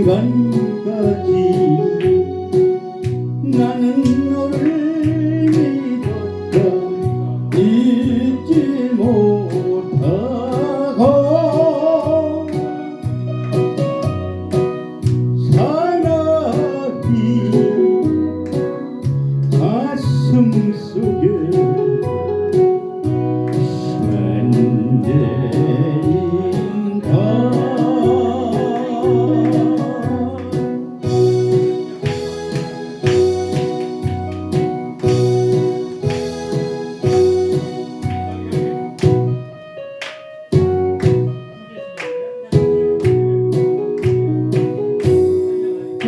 Ivanka,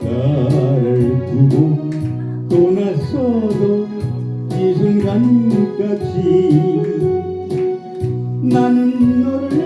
나를 두고 떠나서도 이 순간까지 나는 너를